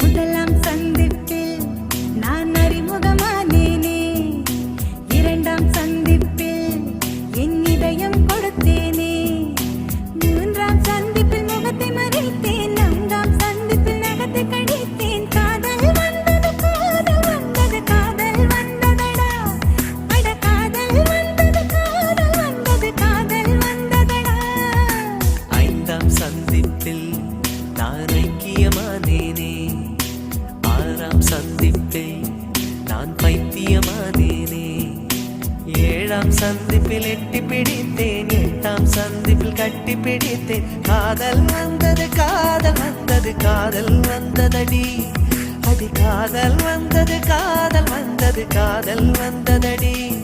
முதலாம் சந்தை சந்திப்பில் நான் பைத்தியமானேனே. ஏழாம் சந்திப்பில் எட்டி பிடித்தேன். எட்டாம் சந்திப்பில் கட்டி பிடித்தேன். காதல் வந்தது காதல் வந்தது காதல் வந்ததடி. அடி காதல் வந்தது காதல் வந்தது காதல் வந்ததடி.